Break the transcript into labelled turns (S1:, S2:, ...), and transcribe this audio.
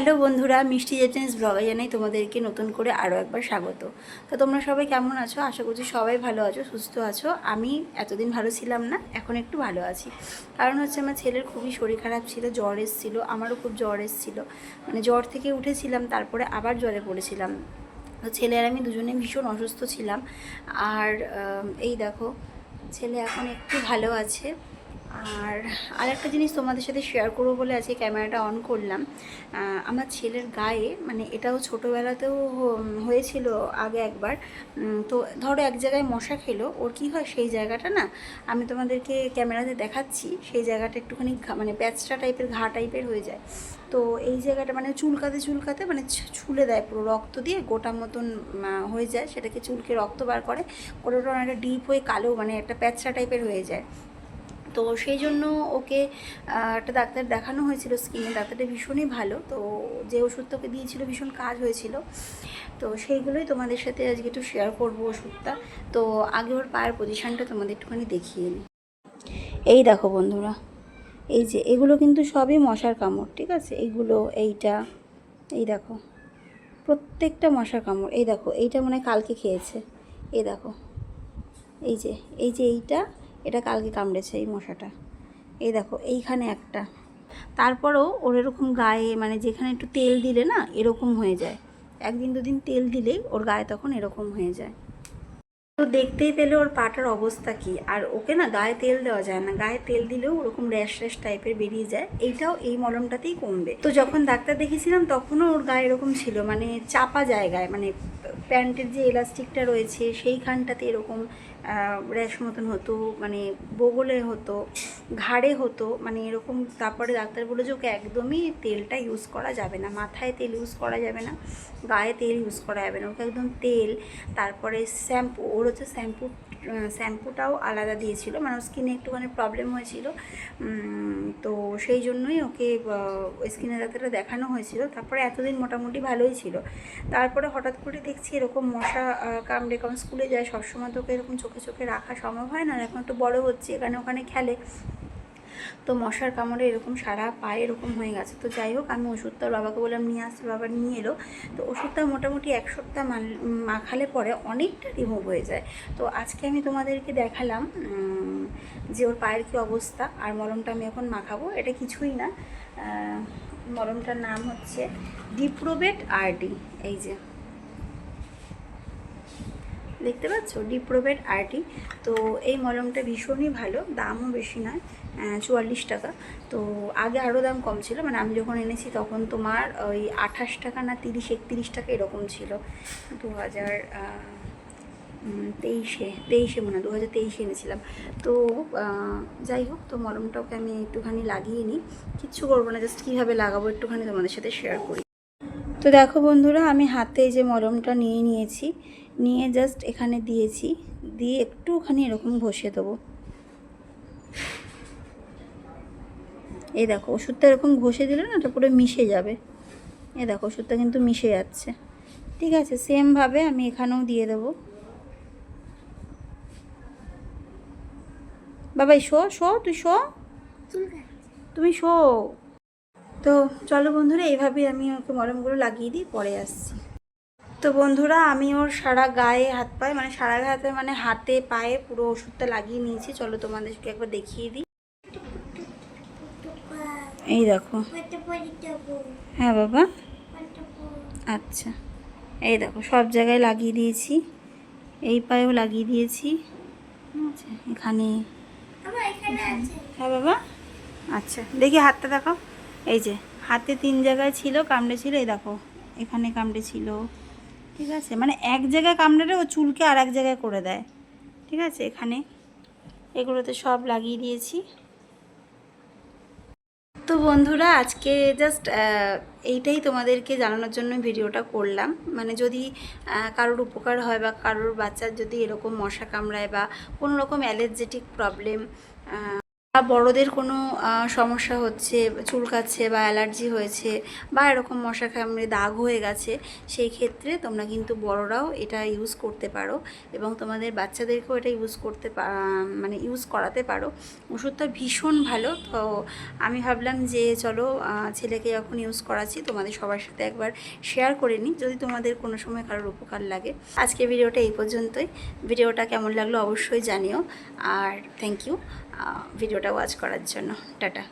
S1: Hello বন্ধুরা, মিষ্টি জেটেন্স ব্লগে জানাই তোমাদেরকে নতুন করে আরও একবার স্বাগত। তো তোমরা সবাই কেমন আছো? আশা করছি সবাই ভালো আছো, সুস্থ আছো। আমি এতদিন ভালো ছিলাম না, এখন একটু ভালো আছি। কারণ হচ্ছে আমার ছেলের খুবই শরীর খারাপ ছিল, জ্বর এসেছিল, আমারও খুব জ্বর এসেছিল। মানে জ্বর থেকে উঠেছিলাম, তারপরে আবার জ্বরে পড়েছিলাম। তো ছেলে আর আমি দুজনে ভীষণ অসুস্থ ছিলাম। আর এই দেখো, ছেলে এখন একটু ভালো আছে। আর আরেকটা জিনিস তোমাদের সাথে শেয়ার করব বলে আজকে ক্যামেরাটা অন করলাম। আমার ছেলের গায়ে মানে এটাও ছোটোবেলাতেও হয়েছিল আগে একবার। তো ধরো এক জায়গায় মশা খেলো, ওর কি হয় সেই জায়গাটা না, আমি তোমাদেরকে ক্যামেরাতে দেখাচ্ছি, সেই জায়গাটা একটুখানি মানে প্যাচটা টাইপের ঘা টাইপের হয়ে যায়। তো এই জায়গাটা মানে চুলকাতে চুলকাতে মানে ছুলে দেয় পুরো রক্ত দিয়ে, গোটা মতন হয়ে যায়। সেটাকে চুলকে রক্ত বার করে ওটা অনেকটা ডিপ হয়ে কালো মানে একটা প্যাচটা টাইপের হয়ে যায়। তো সেই জন্য ওকে একটা ডাক্তার দেখানো হয়েছিল স্কিনে ডাক্তারটা ভীষণই ভালো। তো যে ওষুধ তোকে দিয়েছিল ভীষণ কাজ হয়েছিল। তো সেইগুলোই তোমাদের সাথে আজকে একটু শেয়ার করব ওষুধটা। তো আগে ওর পায়ের পজিশানটা তোমাদের একটুখানি দেখিয়ে নিই এই দেখো বন্ধুরা, এই যে এগুলো কিন্তু সবই মশার কামড়, ঠিক আছে? এইগুলো এইটা, এই দেখো, প্রত্যেকটা মশার কামড়। এই দেখো, এইটা মনে কালকে খেয়েছে। এই দেখো, এই যে এই যে এইটা এটা কালকে কামড়েছে এই মশাটা। এই দেখো, এইখানে একটা। তারপরেও ওর এরকম গায়ে মানে যেখানে একটু তেল দিলে না, এরকম হয়ে যায়। একদিন দুদিন তেল দিলেই ওর গায়ে তখন এরকম হয়ে যায়। তো দেখতেই পেলে ওর পাটার অবস্থা কি। আর ওকে না গায়ে তেল দেওয়া যায় না। গায়ে তেল দিলেও ওরকম র্যাশ র্যাশ টাইপের বেরিয়ে যায়। এইটাও এই মলমটাতেই কমবে। তো যখন ডাক্তার দেখেছিলাম তখনও ওর গায়ে এরকম ছিল। মানে চাপা জায়গায় মানে প্যান্টের যে এলাস্টিকটা রয়েছে, সেইখানটাতে এরকম র্যাশ মতন হতো মানে বগলে হতো, ঘাড়ে হতো মানে এরকম তারপরে ডাক্তার বলে যে ওকে একদমই তেলটা ইউজ করা যাবে না, মাথায় তেল ইউজ করা যাবে না, গায়ে তেল ইউজ করা যাবে না, ওকে একদম তেল, তারপরে শ্যাম্পু ওর হচ্ছে শ্যাম্পু শ্যাম্পুটাও আলাদা দিয়েছিল মানে স্কিনে একটুখানি প্রবলেম হয়েছিল তো সেই জন্যই ওকে ওই স্কিনে ডাক্তারটা দেখানো হয়েছিল, তারপরে এতদিন মোটামুটি ভালোই ছিল, তারপরে হঠাৎ করে দেখছি এরকম মশা কামড়ে কারণ স্কুলে যায়, সবসময় তোকে এরকম চোখে চোখে চোখে রাখা সম্ভব হয় না। এখন একটু বড় হচ্ছে, এখানে ওখানে খেলে। তো মশার কামড়ে এরকম সারা পায়ে এরকম হয়ে গেছে। তো যাই হোক, আমি ওষুধটা বাবাকে বললাম, নিয়ে আসতে বাবা নিয়ে এলো। তো ওষুধটা মোটামুটি এক সপ্তাহ মাখালে পরে অনেকটা রিমুভ হয়ে যায়। তো আজকে আমি তোমাদেরকে দেখালাম যে ওর পায়ের কী অবস্থা আর মলমটা আমি এখন মাখাবো। এটা কিছুই না। মলমটার নাম হচ্ছে ডিপ্রোবেট আরডি এই যে। দেখতে পাচ্ছ? ডিপ্রোবেট আরটি তো এই মলমটা ভীষণই ভালো, দামও বেশি নয় চুয়াল্লিশ টাকা। তো আগে আরও দাম কম ছিল মানে আমি যখন এনেছি তখন তোমার ওই আঠাশ টাকা না তিরিশ, একত্রিশ টাকা এরকম ছিল। দু হাজার তেইশে তেইশে মনে হয় দু হাজার তেইশে এনেছিলাম। তো যাই হোক, তো মলমটাকে আমি একটুখানি লাগিয়ে নিই। কিচ্ছু করব না জাস্ট কীভাবে লাগাবো একটুখানি তোমাদের সাথে শেয়ার করি। তো দেখো বন্ধুরা, আমি হাতে যে মলমটা নিয়ে নিয়েছি নিয়ে জাস্ট এখানে দিয়েছি। দিয়ে একটু একটুখানি এরকম ঘষে দেবো। এই দেখো, ওষুধটা এরকম ঘষে দিলে না এটা পুরো মিশে যাবে। এ দেখো, ওষুধটা কিন্তু মিশে যাচ্ছে। ঠিক আছে সেমভাবে আমি এখানেও দিয়ে দেবো। বাবাই, শো শো, তুই শো? তুমি শো। তো চলো বন্ধুরা এইভাবে আমি ওকে মলমগুলো লাগিয়ে দিই, পরে আসছি। তো বন্ধুরা, আমি ওর সারা গায়ে হাত পায়ে মানে সারা গায়ে হাতে মানে হাতে পায়ে পুরো ওষুধটা লাগিয়ে নিয়েছি। চলো তোমাদেরকে একবার দেখিয়ে দিই। এই দেখো। হ্যাঁ বাবা। আচ্ছা। এই দেখো, সব জায়গায় লাগিয়ে দিয়েছি। এই পায়েও লাগিয়ে দিয়েছি। এখানে হ্যাঁ বাবা। আচ্ছা দেখি হাতটা দেখো এই যে, হাতে তিন জায়গায় ছিল, কামড়ে ছিল, এই দেখো। এখানে কামড়ে ছিল। ঠিক আছে? মানে এক জায়গায় কামড়েলে ও চুলকে আর এক জায়গায় করে দেয়। ঠিক আছে? এখানে এগুলোতে সব লাগিয়ে দিয়েছি। তো বন্ধুরা, আজকে জাস্ট এইটাই তোমাদেরকে জানানোর জন্য ভিডিওটা করলাম। মানে যদি কারোর উপকার হয় বা কারোর বাচ্চার যদি এরকম মশা কামড়ায় বা কোনো রকম অ্যালার্জেটিক প্রবলেম বা বড়দের কোনো সমস্যা হচ্ছে, চুলকাচ্ছে বা অ্যালার্জি হয়েছে বা এরকম মশা কামড়ে দাগ হয়ে গেছে, সেই ক্ষেত্রে তোমরা কিন্তু বড়রাও এটা ইউজ করতে পারো এবং তোমাদের বাচ্চাদেরকেও এটা ইউজ করতে মানে ইউজ করাতে পারো। ওষুধটা ভীষণ ভালো। তো আমি ভাবলাম যে চলো ছেলেকে যখন ইউজ করাচ্ছি। তোমাদের সবার সাথে একবার শেয়ার করে নিই যদি তোমাদের কোনো সময় কারোর উপকার লাগে। আজকে ভিডিওটা এই পর্যন্তই। ভিডিওটা কেমন লাগল অবশ্যই জানিও। আর থ্যাংক ইউ ভিডিওটা ওয়াচ করার জন্য। টাটা।